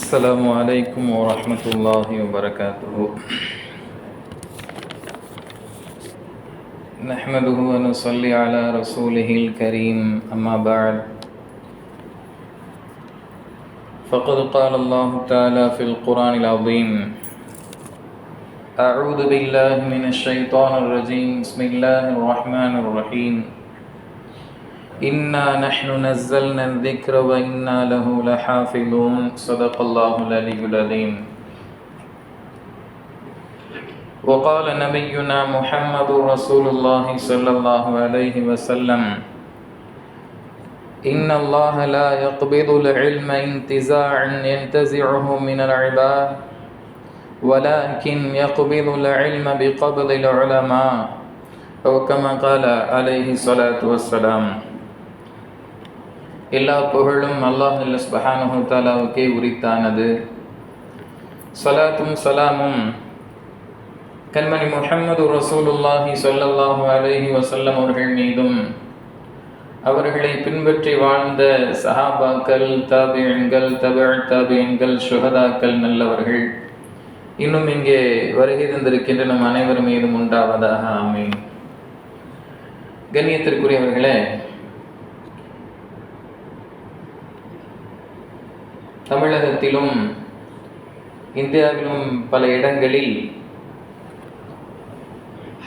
السلام عليكم ورحمة الله وبركاته. نحمده ونصلي على رسوله الكريم أما بعد. فقد قال الله تعالى في القرآن العظيم أعوذ بالله من الشيطان الرجيم. بسم الله الرحمن الرحيم. إنا نحن نزلنا الذكر وإنا له لحافظون. صدق الله العلي العظيم. وقال نبينا محمد رسول الله صلى الله عليه وسلم إن الله لا يقبض العلم انتزاعا ينتزعه من العباد ولكن يقبض العلم بقبض العلماء. أو كما قال عليه الصلاة والسلام. எல்லா புகழும் அல்லாஹ் சுபஹானஹு தாலாவுக்கே உரித்தானது. சலாத்தும் சலாமும் கண்மணி முஹம்மது ரசூலுல்லாஹி சொல்லல்லாஹு அலஹி வசல்லம் அவர்கள் மீதும் அவர்களை பின்பற்றி வாழ்ந்த சஹாபாக்கள் தாபியன்கள் தபிழ் தாபியன்கள் சுகதாக்கள் நல்லவர்கள் இன்னும் இங்கே வருகை தந்திருக்கின்ற நம் அனைவர் மீதும் உண்டாவதாக ஆமை கண்ணியத்திற்குரியவர்களே தமிழகத்திலும் இந்தியாவிலும் பல இடங்களில்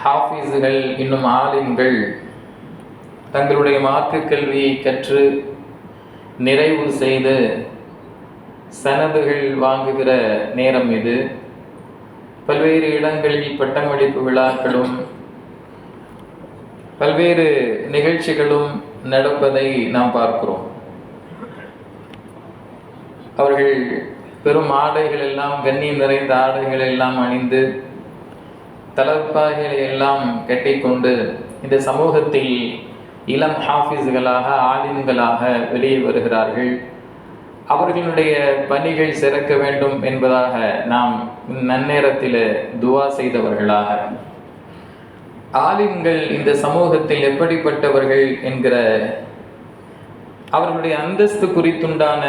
ஹாஃபீஸுகள் இன்னும் ஆலிம்கள் தங்களுடைய மார்க்க கல்வியை கற்று நிறைவு செய்து சனதுகள் வாங்குகிற நேரம் இது. பல்வேறு இடங்களில் பட்டமளிப்பு விழாக்களும் பல்வேறு நிகழ்ச்சிகளும் நடப்பதை நாம் பார்க்கிறோம். அவர்கள் பெரும் ஆடைகள் எல்லாம் கண்ணியம் நிறைந்த ஆடைகள் எல்லாம் அணிந்து தலப்பாய்களை எல்லாம் கட்டிக்கொண்டு இந்த சமூகத்தில் இளம் ஹாஃபிஸ்களாக ஆலிம்களாக வெளியே வருகிறார்கள். அவர்களுடைய பணிகள் சிறக்க வேண்டும் என்பதாக நாம் நன்னேரத்தில் துவா செய்தவர்களாக. ஆலிம்கள் இந்த சமூகத்தில் எப்படிப்பட்டவர்கள் என்கிற அவர்களுடைய அந்தஸ்து குறித்துண்டான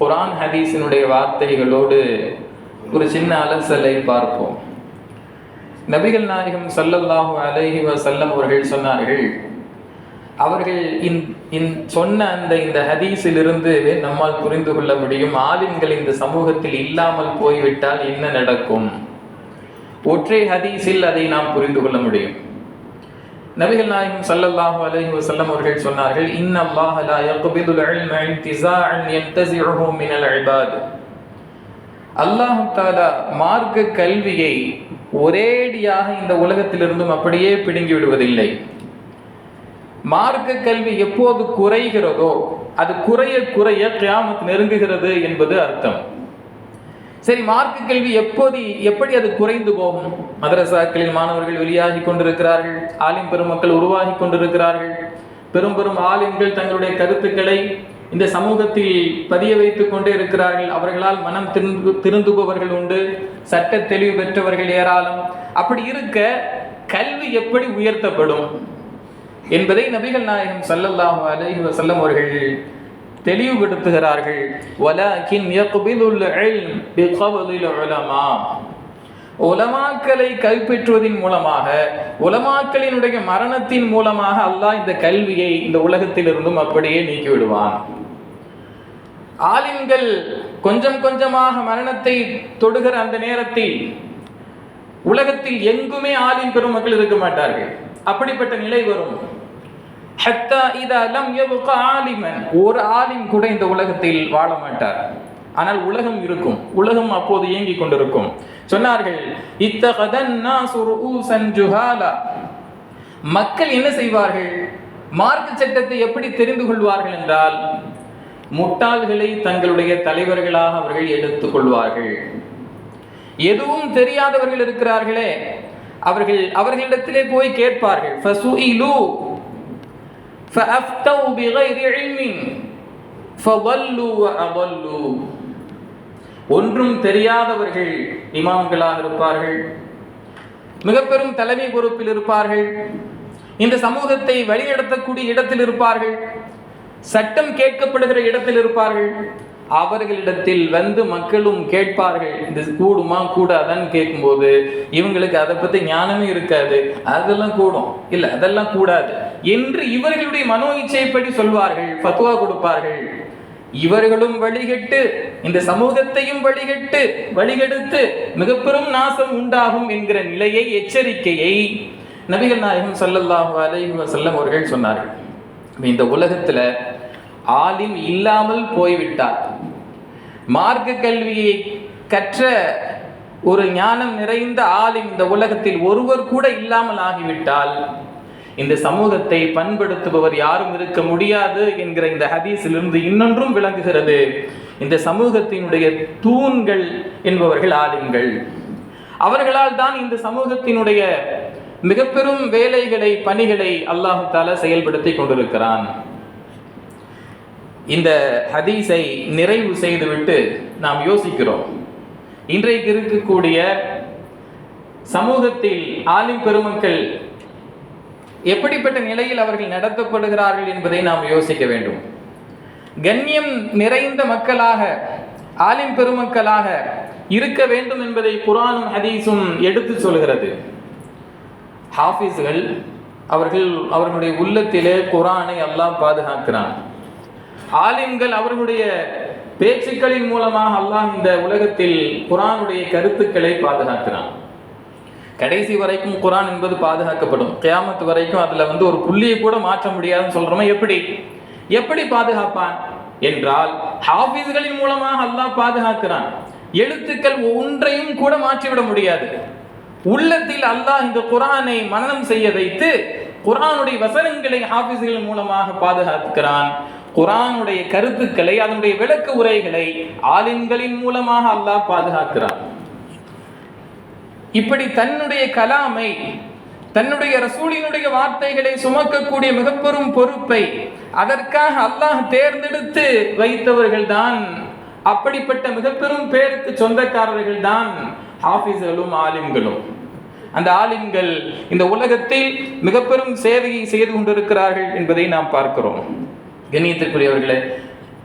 குரான் ஹதீஸினுடைய வார்த்தைகளோடு ஒரு சின்ன அலசலை பார்ப்போம். நபிகள் நாயகம் சல்லல்லாஹு அலஹி வசல்லம் அவர்கள் சொன்னார்கள் அவர்கள் இன் இன் சொன்ன அந்த இந்த ஹதீஸிலிருந்து நம்மால் புரிந்து கொள்ள முடியும் ஆலிம்கள் இந்த சமூகத்தில் இல்லாமல் போய்விட்டால் என்ன நடக்கும்? ஒற்றை ஹதீஸில் அதை நாம் புரிந்து கொள்ள முடியும். நபிகள் நாயகம் சல்லல்லாஹு அலைஹி வஸல்லம் அவர்கள் சொன்னார்கள் இன்னல்லாஹ லா யக்பிதுல் இல்ம இன்திஸாஅன் யன்தஸிஉஹு மினல் இபாத். அல்லாஹ் தஆலா மார்க்க கல்வியை ஒரேடியாக இந்த உலகத்திலிருந்தும் அப்படியே பிடுங்கி விடுவதில்லை. மார்க்க கல்வி எப்போது குறைகிறதோ அது குறைய குறைய கியாமத் நெருங்குகிறது என்பது அர்த்தம். சரி மார்க்க கல்வி எப்போது எப்படி அது குறைந்து போகும்? மதரசாக்களில் மாணவர்கள் வெளியாகி கொண்டிருக்கிறார்கள் ஆலிம் பெருமக்கள் உருவாகி கொண்டிருக்கிறார்கள். பெரும் பெரும் ஆலிம்கள் தங்களுடைய கருத்துக்களை இந்த சமூகத்தில் பதிய வைத்துக் கொண்டே இருக்கிறார்கள். அவர்களால் மனம் திருந்து திருந்துபவர்கள் உண்டு சட்ட தெளிவு பெற்றவர்கள் ஏராளம். அப்படி இருக்க கல்வி எப்படி உயர்த்தப்படும்? என்பதை நபிகள் நாயகம் சல்லல்லாஹு அலஹி வசல்லம் அவர்கள் தெளிவுபடுத்துகிறார்கள். வலாக்கின் உலமாக்களை கைப்பற்றுவதன் மூலமாக உலமாக்களினுடைய மரணத்தின் மூலமாக அல்லாஹ் இந்த கல்வியை இந்த உலகத்திலிருந்தும் அப்படியே நீக்கிவிடுவான். ஆலிம்கள் கொஞ்சம் கொஞ்சமாக மரணத்தை தொடுகிற அந்த நேரத்தில் உலகத்தில் எங்குமே ஆலிம் பெருமக்கள் இருக்க மாட்டார்கள். அப்படிப்பட்ட நிலை வரும். ஆலிமன். ஒரு ஆலிம் கூட இந்த உலகத்தில் வாழ மாட்டார். ஆனால் உலகம் இருக்கும். உலகம் அப்போது இயங்கி கொண்டிருக்கும். சொன்னார்கள் மக்கள் என்ன செய்வார்கள்? மார்க்க சட்டத்தை எப்படி தெரிந்து கொள்வார்கள் என்றால் முட்டாள்களை தங்களுடைய தலைவர்களாக அவர்கள் எடுத்துக் கொள்வார்கள். எதுவும் தெரியாதவர்கள் இருக்கிறார்களே. அவர்கள் அவர்களிடத்திலே போய் கேட்பார்கள் فأفتوا بغير علم فضلوا وأضلوا ஒன்றும் தெரியாதவர்கள் இமாம்களாக இருப்பார்கள் மிக பெரும் தலைமை பொறுப்பில் இருப்பார்கள் இந்த சமூகத்தை வழிநடத்தக்கூடிய இடத்தில் இருப்பார்கள் சட்டம் கேட்கப்படுகிற இடத்தில் இருப்பார்கள் அவர்களிடத்தில் வந்து மக்களும் கேட்பார்கள் இது கூடுமா கூடாதான்னு கேட்கும்போது இவங்களுக்கு அதை பத்தி ஞானமே இருக்காது அதெல்லாம் கூடும் இல்லை அதெல்லாம் கூடாது என்று இவர்களுடைய மனோ இச்சைப்படி சொல்வார்கள் ஃபத்துவா கொடுப்பார்கள். இவர்களும் வழிகட்டு இந்த சமூகத்தையும் வழிகட்டு வழிகெடுத்து மிக பெரும் நாசம் உண்டாகும் என்கிற நிலையை எச்சரிக்கையை நபிகள் நாயகம் ஸல்லல்லாஹு அலைஹி வசல்லம் அவர்கள் சொன்னார்கள். இந்த உலகத்துல ஆலிம் இல்லாமல் போய்விட்டார். மார்க்க கல்வியை கற்ற ஒரு ஞானம் நிறைந்த ஆலிம் இந்த உலகத்தில் ஒருவர் கூட இல்லாமல் ஆகிவிட்டால் இந்த சமூகத்தை பண்படுத்துபவர் யாரும் இருக்க முடியாது என்கிற இந்த ஹதீஸிலிருந்து இன்னொன்றும் விளங்குகிறது. இந்த சமூகத்தினுடைய தூண்கள் என்பவர்கள் ஆலிம்கள். அவர்களால் தான் இந்த சமூகத்தினுடைய மிக பெரும் வேலைகளை பணிகளை அல்லாஹு தாலா செயல்படுத்தி கொண்டிருக்கிறான். இந்த ஹதீஸை நிறைவு செய்துவிட்டு நாம் யோசிக்கிறோம். இன்றைக்கு இருக்கக்கூடிய சமூகத்தில் ஆலிம் பெருமக்கள் எப்படிப்பட்ட நிலையில் அவர்கள் நடத்தப்படுகிறார்கள் என்பதை நாம் யோசிக்க வேண்டும். கண்ணியம் நிறைந்த மக்களாக ஆலிம் பெருமக்களாக இருக்க வேண்டும் என்பதை குரானும் ஹதீஸும் எடுத்து சொல்கிறது. ஹாஃபிஸ்கள் அவர்கள் அவர்களுடைய உள்ளத்திலே குரானை அல்லாஹ் பாதுகாக்கிறான். ஆலிம்கள் அவர்களுடைய பேச்சுக்களின் மூலமாக அல்லாஹ் இந்த உலகத்தில் குரானுடைய கருத்துக்களை பாதுகாக்கிறான். கடைசி வரைக்கும் குரான் என்பது பாதுகாக்கப்படும். கியாமத்து வரைக்கும் அதுல வந்து ஒரு புள்ளியை கூட மாற்ற முடியாதுன்னு சொல்றோமா? எப்படி? எப்படி பாதுகாப்பான்? என்றால் ஹாஃபிஸ்களின் மூலமாக அல்லாஹ் பாதுகாக்கிறான். எழுத்துக்கள் ஒன்றையும் கூட மாற்றிவிட முடியாது. உள்ளத்தில் அல்லாஹ் இந்த குரானை மனநம் செய்ய வைத்து குரானுடைய வசனங்களை ஹாஃபிஸ்கள் மூலமாக பாதுகாக்கிறான். குரானுடைய கருத்துக்களை அதனுடைய விளக்க உரைகளை ஆலிம்களின் மூலமாக அல்லாஹ் பாதுகாக்கிறான். இப்படி தன்னுடைய கலாமை தன்னுடைய ரசூலினுடைய வார்த்தைகளை சுமக்கக்கூடிய மிகப்பெரும் பொறுப்பை அதற்காக அல்லாஹ் தேர்ந்தெடுத்து வைத்தவர்கள் தான் அப்படிப்பட்ட மிகப்பெரும் பேருக்கு சொந்தக்காரர்கள் தான் ஹாஃபிஸ்களும் ஆலிம்களும். அந்த ஆலிம்கள் இந்த உலகத்தில் மிகப்பெரும் சேவையை செய்து கொண்டிருக்கிறார்கள் என்பதை நாம் பார்க்கிறோம். கண்ணியத்திற்குரியவர்களே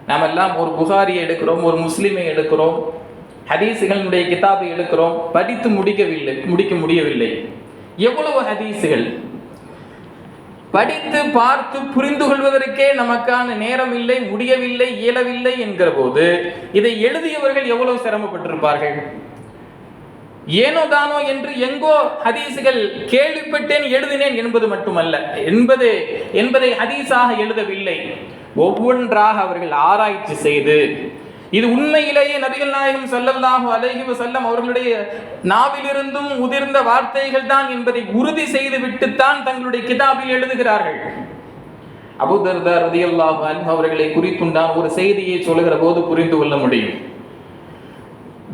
நாம் எல்லாம் ஒரு புகாரியை எடுக்கிறோம் ஒரு முஸ்லீமை எடுக்கிறோம். ஹதீஸுகளினுடைய கிதாபை எடுக்கிறோம். படித்து முடிக்கவில்லை முடிக்க முடியவில்லை. எவ்வளவு ஹதீஸுகள்? படித்து பார்த்து புரிந்து கொள்வதற்கே நமக்கான நேரம் இல்லை முடியவில்லை இயலவில்லை என்கிற போது இதை எழுதியவர்கள் எவ்வளவு சிரமப்பட்டிருப்பார்கள்? ஏனோ தானோ என்று எங்கோ ஹதீஸுகள் கேள்விப்பட்டேன் எழுதினேன் என்பது மட்டுமல்ல. என்பது என்பதை ஹதீஸாக எழுதவில்லை. ஒவ்வொன்றாக அவர்கள் ஆராய்ச்சி செய்து இது உண்மையிலேயே நபிகள் நாயகம் ஸல்லல்லாஹு அலைஹி செல்லம் அவர்களுடைய நாவிலிருந்தும் உதிர்ந்த வார்த்தைகள் தான் என்பதை உறுதி செய்து விட்டுத்தான் தங்களுடைய கிதாபில் எழுதுகிறார்கள். அபூதர்தா ரதியல்லாஹு அன்ஹு அவர்களை குறித்துண்டான் ஒரு செய்தியை சொல்லுகிற போது புரிந்து கொள்ள முடியும்.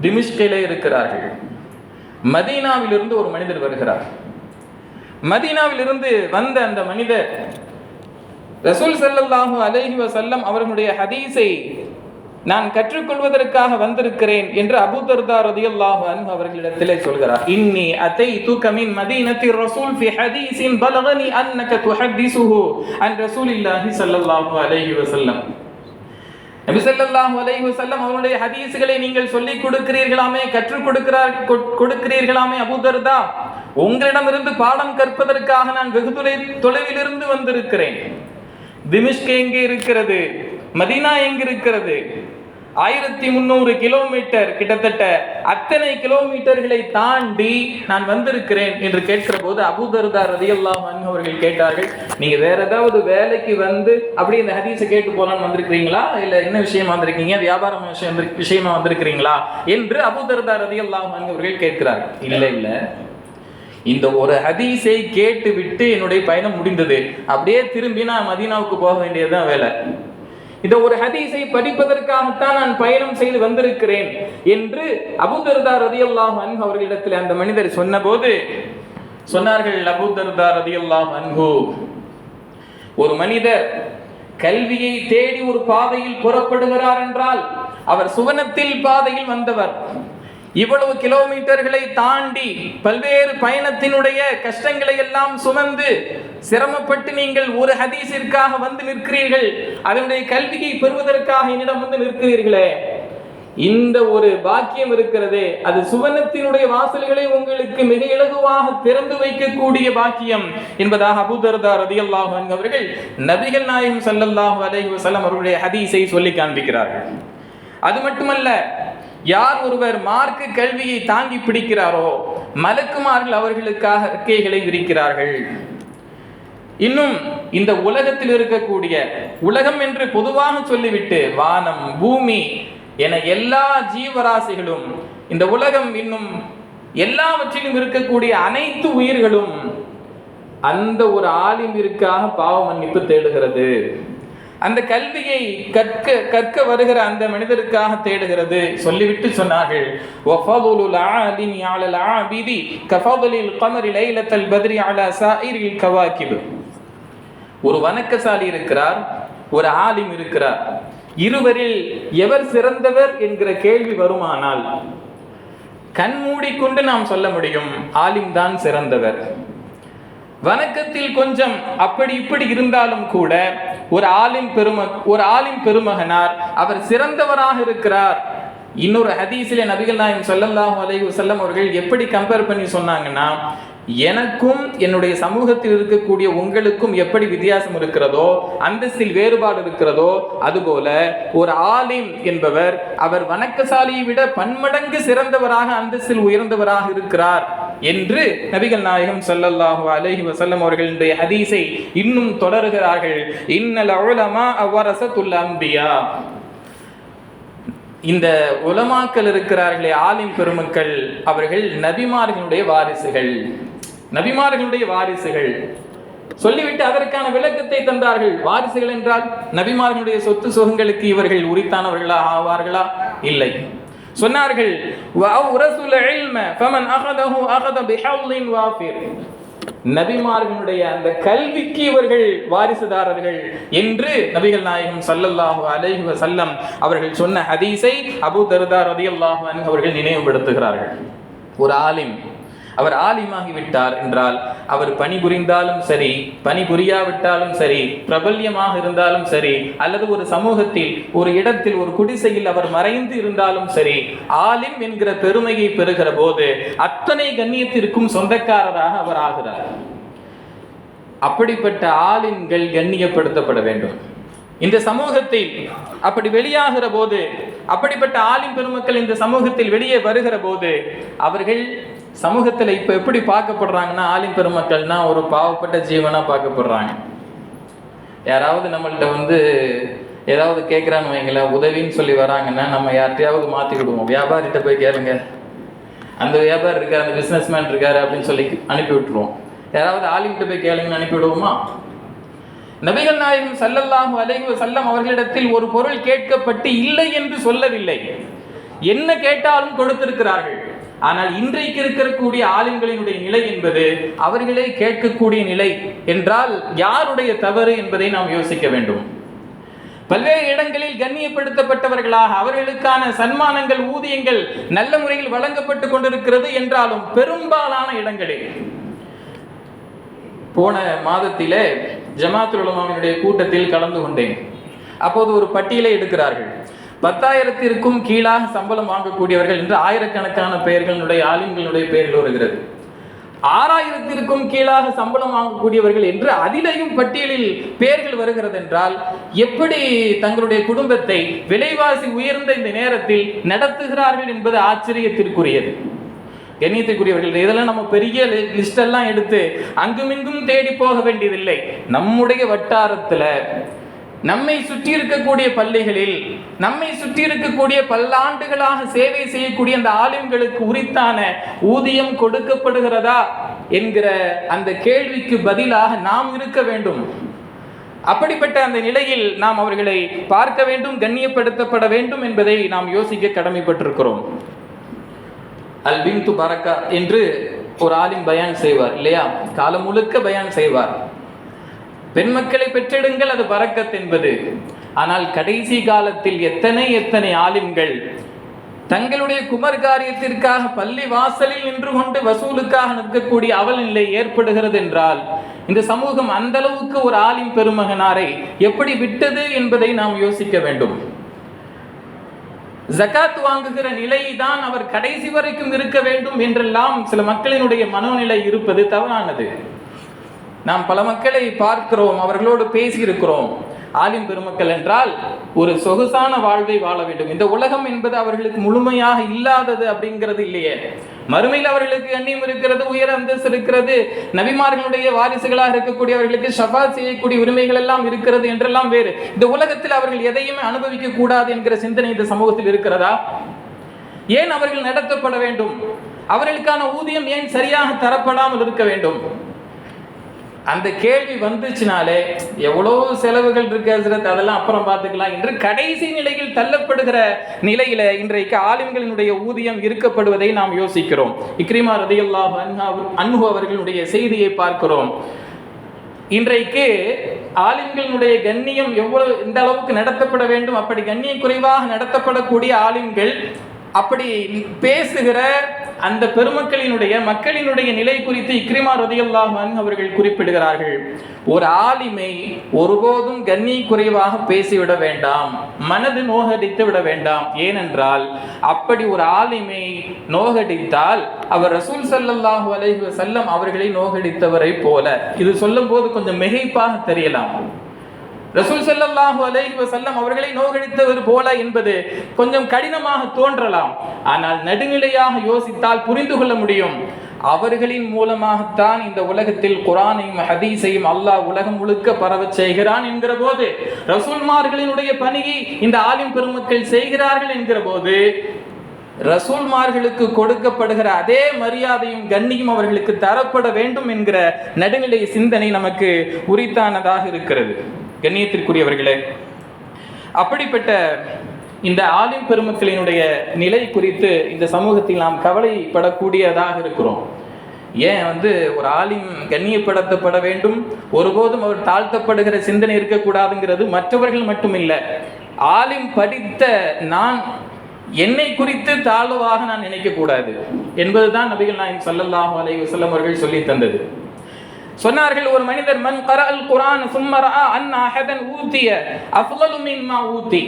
திமிஷ்கிலே இருக்கிறார்கள். மதீனாவிலிருந்து ஒரு மனிதர் வருகிறார். மதீனாவிலிருந்து வந்த அந்த மனிதர் ரசூல் செல்லல்லாஹு அலைஹி வசல்லம் அவர்களுடைய ஹதீஸை நான் கற்றுக்கொள்வதற்காக வந்திருக்கிறேன் என்று அபுதர்தா ரதியல்லாஹு அன்ஹு அவர்களிடத்திலே சொல்கிறார். இன்னி அத்தை தூக்கமின் மதீனத்தி ரசூல் ஃபி ஹதீஸின் பலகனி அன்னக துஹத்திசுஹு அன் ரசூலில்லாஹி ஸல்லல்லாஹு அலைஹி வஸல்லம். நபி ஸல்லல்லாஹு அலைஹி அவருடைய ஹதீஸுகளை நீங்கள் சொல்லிக் கொடுக்கிறீர்களாமே கற்றுக் கொடுக்கிறார் கொடுக்கிறீர்களாமே அபுதர்தா உங்களிடமிருந்து பாடம் கற்பதற்காக நான் வெகு தொலை தொலைவிலிருந்து வந்திருக்கிறேன். திமிஷ்க் எங்கே இருக்கிறது? மதீனா எங்கிருக்கிறது? ஆயிரத்தி முந்நூறு கிலோமீட்டர் கிட்டத்தட்ட அத்தனை கிலோமீட்டர்களை தாண்டி நான் வந்திருக்கிறேன் என்று கேட்கிற போது அபுதர்தார் ரதியல்லாஹு அன்ஹு அவர்கள் கேட்டார்கள் நீங்க வேற ஏதாவது வேலைக்கு வந்து அப்படி இந்த ஹதீஸை கேட்டு போலான்னு வந்திருக்கிறீங்களா? இல்ல என்ன விஷயமா வந்திருக்கீங்க? வியாபாரம் விஷயம் வந்து- விஷயமா வந்திருக்கிறீங்களா? என்று அபுதர்தார் ரதியல்லாஹு அன்ஹு அவர்கள் கேட்கிறார்கள் இல்ல இல்ல. இந்த ஒரு ஹதீஸை கேட்டு விட்டு என்னுடைய பயணம் முடிந்தது. அப்படியே திரும்பி நான் மதீனாவுக்கு போக வேண்டியதுதான் வேலை. இந்த ஒரு ஹதீஸை படிப்பதற்காகத்தான் நான் பயணம் செய்து வந்திருக்கிறேன் என்று அபுதர்தா ரதியல்லாஹு அன்ஹு அவர்களிடத்தில் அந்த மனிதர் சொன்னபோது சொன்னார்கள் அபுதர்தா ரதியல்லாஹு அன்ஹு ஒரு மனிதர் கல்வியை தேடி ஒரு பாதையில் புறப்படுகிறார் என்றால் அவர் சுவனத்தில் பாதையில் வந்தவர். இவ்வளவு கிலோமீட்டர்களை தாண்டி பல்வேறு பயணத்தினுடைய கஷ்டங்களை எல்லாம் சுமந்து சிரமப்பட்டு நீங்கள் ஒரு ஹதீஸிற்காக வந்து நிற்கிறீர்கள் அதனுடைய கல்வியை பெறுவதற்காக என்னிடம் வந்து நிற்கிறீர்களே? இந்த ஒரு பாக்கியம் இருக்கிறதே அது சுவனத்தினுடைய வாசல்களை உங்களுக்கு மிக இலகுவாக திறந்து வைக்கக்கூடிய பாக்கியம் என்பதாக அபுதர்தா ரதியல்லாஹு அன்ஹு அவர்கள் நபிகள் நாயகம் சல்லல்லாஹு அலைஹி வசலம் அவர்களுடைய ஹதீஸை சொல்லி காண்பிக்கிறார்கள். அது மட்டுமல்ல யார் ஒருவர் மார்க்க கல்வியை தாங்கி பிடிக்கிறாரோ மலக்குமார்கள் அவர்களுக்காக அறிக்கைகளை விரிக்கிறார்கள். இன்னும் இந்த உலகத்தில் இருக்கக்கூடிய உலகம் என்று பொதுவாக சொல்லிவிட்டு வானம் பூமி என எல்லா ஜீவராசிகளும் இந்த உலகம் இன்னும் எல்லாவற்றிலும் இருக்கக்கூடிய அனைத்து உயிர்களும் அந்த ஒரு ஆலிமிற்காக பாவ மன்னிப்பு தேடுகிறது. அந்த கல்வியை கற்க கற்க வருகிற அந்த மனிதருக்காக தேடுகிறது. சொல்லிவிட்டு சொன்னார்கள் லைலத்தல் ஒரு வணக்கசாலி இருக்கிறார் ஒரு ஆலிம் இருக்கிறார். இருவரில் எவர் சிறந்தவர் என்கிற கேள்வி வருமானால் கண் மூடிக்கொண்டு நாம் சொல்ல முடியும் ஆலிம் தான் சிறந்தவர். வணக்கத்தில் கொஞ்சம் அப்படி இப்படி இருந்தாலும் கூட ஒரு ஆளின் பெரும ஒரு ஆளின் பெருமகனார் அவர் சிறந்தவராக இருக்கிறார். இன்னொரு ஹதீஸிலே நபிகள் நாயம் சொல்லல்லாஹு அலைஹி வஸல்லம் அவர்கள் எப்படி கம்பேர் பண்ணி சொன்னாங்கன்னா எனக்கும் என்னுடைய சமூகத்தில் இருக்கக்கூடிய உங்களுக்கும் எப்படி வித்தியாசம் இருக்கிறதோ அந்தஸ்தில் வேறுபாடு இருக்கிறதோ அதுபோல ஒரு ஆலிம் என்பவர் அவர் வணக்கசாலியை விட பன்மடங்கு சிறந்தவராக அந்தஸ்தில் உயர்ந்தவராக இருக்கிறார் என்று நபிகள் நாயகம் ஸல்லல்லாஹு அலஹி வசல்லம் அவர்களுடைய ஹதீஸை இன்னும் தொடருகிறார்கள். இன்னல் உலமா அவரசத்துல் அம்பியா இந்த உலமாக்கள் இருக்கிறார்களே ஆலிம் பெருமக்கள் அவர்கள் நபிமார்களுடைய வாரிசுகள். நபிமார்களுடைய வாரிசுகள். சொல்லிவிட்டு அதற்கான விளக்கத்தை தந்தார்கள். வாரிசுகள் என்றால் நபிமார்களுடைய சொத்து சுகங்களுக்கு இவர்கள் உரித்தானவர்களா ஆவார்களா? இல்லை. சொன்னார்கள் நபிமார்களுடைய அந்த கல்விக்கு இவர்கள் வாரிசுதாரர்கள் என்று நபிகள் நாயகம் சல்லல்லாஹு அலைஹி வசல்லம் அவர்கள் சொன்ன ஹதீஸை அபு தருதா ரதி அல்லாஹு அவர்கள் நினைவுபடுத்துகிறார்கள். ஒரு ஆலிம் அவர் ஆலிமாகி விட்டார் என்றால் அவர் பணிபுரிந்தாலும் சரி பணிபுரியாவிட்டாலும் சரி பிரபல்யமாக இருந்தாலும் சரி அல்லது ஒரு சமூகத்தில் ஒரு இடத்தில் ஒரு குடிசையில் அவர் மறைந்து இருந்தாலும் சரி ஆலிம் என்கிற பெருமையை பெறுகிற போது அத்தனை கண்ணியத்திற்கும் சொந்தக்காரராக அவர் ஆகிறார். அப்படிப்பட்ட ஆலிம்கள் கண்ணியப்படுத்தப்பட வேண்டும். இந்த சமூகத்தில் அப்படி வெளியாகிற போது அப்படிப்பட்ட ஆலிம் பெருமக்கள் இந்த சமூகத்தில் வெளியே வருகிற போது அவர்கள் சமூகத்தில் இப்போ எப்படி பார்க்கப்படுறாங்கன்னா ஆலிம் பெருமக்கள்னா ஒரு பாவப்பட்ட ஜீவனாக பார்க்கப்படுறாங்க. யாராவது நம்மள்கிட்ட வந்து ஏதாவது கேட்குறான்னு வைங்களேன் உதவின்னு சொல்லி வராங்கன்னா நம்ம யார்கிட்டையாவது மாற்றி விடுவோம். வியாபாரிகிட்ட போய் கேளுங்க. அந்த வியாபாரி இருக்கார் அந்த பிஸ்னஸ் மேன் இருக்கார் அப்படின்னு சொல்லி அனுப்பி விட்டுருவோம். யாராவது ஆலிம்கிட்ட போய் கேளுங்கன்னு அனுப்பி விடுவோமா? நபிகள் நாயகம் ஸல்லல்லாஹு அலைஹி சல்லம் அவர்களிடத்தில் ஒரு பொருள் கேட்கப்பட்டு இல்லை என்று சொல்லவில்லை. என்ன கேட்டாலும் கொடுத்திருக்கிறார்கள். ஆனால் இன்றைக்கு இருக்கக்கூடிய ஆளுங்களினுடைய நிலை என்பது அவர்களே கேட்கக்கூடிய நிலை என்றால் யாருடைய தவறு என்பதை நாம் யோசிக்க வேண்டும். பல்வேறு இடங்களில் கண்ணியப்படுத்தப்பட்டவர்களாக அவர்களுக்கான சன்மானங்கள் ஊதியங்கள் நல்ல முறையில் வழங்கப்பட்டு கொண்டிருக்கிறது என்றாலும் பெரும்பாலான இடங்களில் போன மாதத்திலே ஜமாத்துலமாவினுடைய கூட்டத்தில் கலந்து கொண்டேன். அப்போது ஒரு பட்டியலை எடுக்கிறார்கள். பத்தாயிரத்திற்கும் கீழாக சம்பளம் வாங்கக்கூடியவர்கள் என்று ஆயிரக்கணக்கான பெயர்களுடைய ஆளுங்களுடைய பெயர்கள் வருகிறது ஆறாயிரத்திற்கும் கீழாக சம்பளம் வாங்கக்கூடியவர்கள் என்று அதிலையும் பட்டியலில் பெயர்கள் வருகிறது என்றால் எப்படி தங்களுடைய குடும்பத்தை விலைவாசி உயர்ந்த இந்த நேரத்தில் நடத்துகிறார்கள் என்பது ஆச்சரியத்திற்குரியது. கண்ணியத்திற்குரியவர்கள் இதெல்லாம் நம்ம பெரிய லிஸ்ட் எல்லாம் எடுத்து அங்குமிங்கும் தேடி போக வேண்டியதில்லை. நம்முடைய வட்டாரத்துல நம்மை சுற்றி இருக்கக்கூடிய பள்ளிகளில் நம்மை சுற்றி இருக்கக்கூடிய பல்லாண்டுகளாக சேவை செய்யக்கூடிய அந்த ஆலயங்களுக்கு உரித்தான ஊதியம் கொடுக்கப்படுகிறதா என்கிற அந்த கேள்விக்கு பதிலாக நாம் இருக்க வேண்டும். அப்படிப்பட்ட அந்த நிலையில் நாம் அவர்களை பார்க்க வேண்டும் கண்ணியப்படுத்தப்பட வேண்டும் என்பதை நாம் யோசிக்க கடமைப்பட்டிருக்கிறோம். அல்பின் து பரக்கா என்று ஒரு ஆலிம் பயான் செய்வார் இல்லையா? காலம் முழுக்க பயான் செய்வார். பெண் மக்களை பெற்றெடுங்கள் அது பறக்கத் என்பது. ஆனால் கடைசி காலத்தில் எத்தனை எத்தனை ஆலிம்கள் தங்களுடைய குமர் காரியத்திற்காக பள்ளி வாசலில் நின்று கொண்டு வசூலுக்காக நிற்கக்கூடிய அவல் நிலை ஏற்படுகிறது என்றால் இந்த சமூகம் அந்த அளவுக்கு ஒரு ஆலிம் பெருமகனாரை எப்படி விட்டது என்பதை நாம் யோசிக்க வேண்டும். ஜகாத் வாங்குகிற நிலை தான் அவர் கடைசி வரைக்கும் இருக்க வேண்டும் என்றெல்லாம் சில மக்களினுடைய மனோநிலை இருப்பது தவறானது. நாம் பல மக்களை பார்க்கிறோம் அவர்களோடு பேசியிருக்கிறோம். ஆலிம் பெருமக்கள் என்றால் ஒரு சொகுசான வாழ்வை வாழ வேண்டும். இந்த உலகம் என்பது அவர்களுக்கு முழுமையாக இல்லாதது அப்படிங்கிறது இல்லையே. மறுமையில் அவர்களுக்கு எண்ணியம் இருக்கிறது உயர் அந்தஸ்து இருக்கிறது. நபிமார்களுடைய வாரிசுகளாக இருக்கக்கூடியவர்களுக்கு ஷபா செய்யக்கூடிய உரிமைகள் எல்லாம் இருக்கிறது என்றெல்லாம் வேறு. இந்த உலகத்தில் அவர்கள் எதையுமே அனுபவிக்க கூடாது என்கிற சிந்தனை இந்த சமூகத்தில் இருக்கிறதா? ஏன் அவர்கள் நடத்தப்பட வேண்டும்? அவர்களுக்கான ஊதியம் ஏன் சரியாக தரப்படாமல் இருக்க வேண்டும்? அந்த கேள்வி வந்துச்சுனாலே எவ்வளோ செலவுகள் இருக்கு ஹசரத்? அதெல்லாம் அப்புறம் பார்த்துக்கலாம் என்று கடைசி நிலையில் தள்ளப்படுகிற நிலையில இன்றைக்கு ஆலிம்களினுடைய ஊதியம் இருக்கப்படுவதை நாம் யோசிக்கிறோம். இக்ரிமா ரதியுல்லா அன்பு அவர்களுடைய செய்தியை பார்க்கிறோம். இன்றைக்கு ஆலிம்களினுடைய கண்ணியம் எவ்வளவு இந்த அளவுக்கு நடத்தப்பட வேண்டும்? அப்படி கண்ணிய குறைவாக நடத்தப்படக்கூடிய ஆலிம்கள் அப்படி பேசுகிற அந்த பெருமக்களினுடைய மக்களினுடைய நிலை குறித்து இக்ரிமா ரதியுல்லாஹன் அவர்கள் குறிப்பிடுகிறார்கள். ஒரு ஆலிமை ஒருபோதும் கண்ணி குறைவாக பேசிவிட வேண்டாம் மனது நோகடித்து விட வேண்டாம். ஏனென்றால் அப்படி ஒரு ஆலிமை நோகடித்தால் அவர் ரசூல் சல்லல்லாஹு அலைஹி செல்லம் அவர்களை நோகடித்தவரை போல. இது சொல்லும் போது கொஞ்சம் மிகைப்பாக தெரியலாம். ரசூல் ஸல்லல்லாஹு அலைஹி வசல்லம் அவர்களை நோகடித்தவர் போல என்பது கொஞ்சம் கடினமாக தோன்றலாம். ஆனால் நடுநிலையாக யோசித்தால் புரிந்து கொள்ள முடியும். அவர்களின் மூலமாகத்தான் இந்த உலகத்தில் குரானையும் ஹதீஸையும் அல்லாஹ் உலகம் முழுக்க பரவச் செய்கிறான் என்கிற போது ரசூல்மார்களினுடைய பணியை இந்த ஆலிம் பெருமக்கள் செய்கிறார்கள் என்கிற போது ரசூல்மார்களுக்கு கொடுக்கப்படுகிற அதே மரியாதையும் கண்ணியும் அவர்களுக்கு தரப்பட வேண்டும் என்கிற நடுநிலை சிந்தனை நமக்கு உரித்தானதாக இருக்கிறது. கண்ணியத்திற்குரியவர்களே அப்படிப்பட்ட இந்த ஆலிம் பெருமக்களினுடைய நிலை குறித்து இந்த சமூகத்தில் நாம் கவலைப்படக்கூடியதாக இருக்கிறோம். ஏன் வந்து ஒரு ஆலிம் கண்ணியப்படுத்தப்பட வேண்டும்? ஒருபோதும் அவர் தாழ்த்தப்படுகிற சிந்தனை இருக்கக்கூடாதுங்கிறது மற்றவர்கள் மட்டுமில்லை. ஆலிம் படித்த நான் என்னை குறித்து தாழ்வாக நான் நினைக்கக்கூடாது என்பதுதான் நபிகள் நாயகம் சல்லல்லாஹு அலை வஸல்லம் அவர்கள் சொல்லி தந்தது. சொன்னார்கள் ஒரு மனிதர் மன் கர அல் குரான் சும்மரா அன் அஹதன் ஊத்திய அஃலலு ஊத்தி.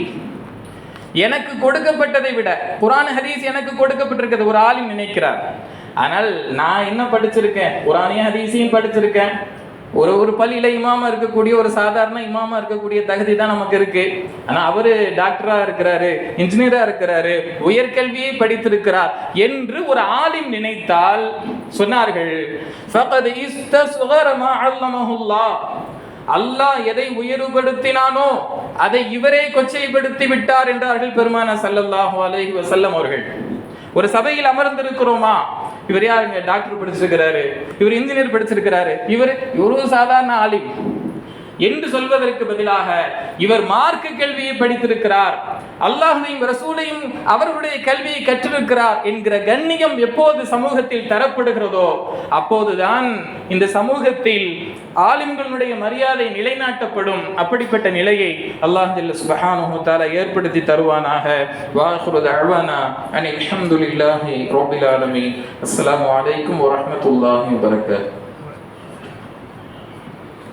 எனக்கு கொடுக்கப்பட்டதை விட குரான் ஹதீஸ் எனக்கு கொடுக்கப்பட்டிருக்கிறது ஒரு ஆளும் நினைக்கிறார். ஆனால் நான் என்ன படிச்சிருக்கேன்? குரானையும் ஹதீஸையும் படிச்சிருக்கேன். ஒரு ஒரு பள்ளியில் இமாமா இருக்கக்கூடிய ஒரு சாதாரண இமாமா இருக்கக்கூடிய தகுதி தான் நமக்கு இருக்கு. ஆனால் அவர் டாக்டரா இருக்கிறாரு இன்ஜினியரா இருக்கிறாரு உயர்கல்வியை படித்திருக்கிறார் என்று ஒரு ஆலிம் நினைத்தால் சொன்னார்கள். அல்லாஹ் எதை உயர்வுபடுத்தினானோ அதை இவரே கொச்சைப்படுத்தி விட்டார் என்றார்கள் பெருமான சல்லல்லாஹு அலைஹி வசல்லம் அவர்கள். ஒரு சபையில் அமர்ந்திருக்கிறோமா? இவர் யாருங்க? டாக்டர் படிச்சிருக்கிறாரு. இவர் இன்ஜினியர் படிச்சிருக்கிறாரு. இவர் ஒரு சாதாரண ஆலிம் என்று சொல்வதற்கு பதிலாக இவர் மார்க்க கல்வியை படித்திருக்கிறார். அல்லாஹையும் ரசூலையும் அவர்களுடைய கல்வியை கற்றிருக்கிறார் என்கிற கண்ணியம் எப்போது சமூகத்தில் தரப்படுகிறதோ அப்போதுதான் இந்த சமூகத்தில் ஆலிம்களுடைய மரியாதை நிலைநாட்டப்படும். அப்படிப்பட்ட நிலையை அல்லாஹ் ஜல்ல ஏற்படுத்தி தருவானாக. வாஹிரு அழ்வானா அனில் ஹம்துலில்லாஹி ரப்பில்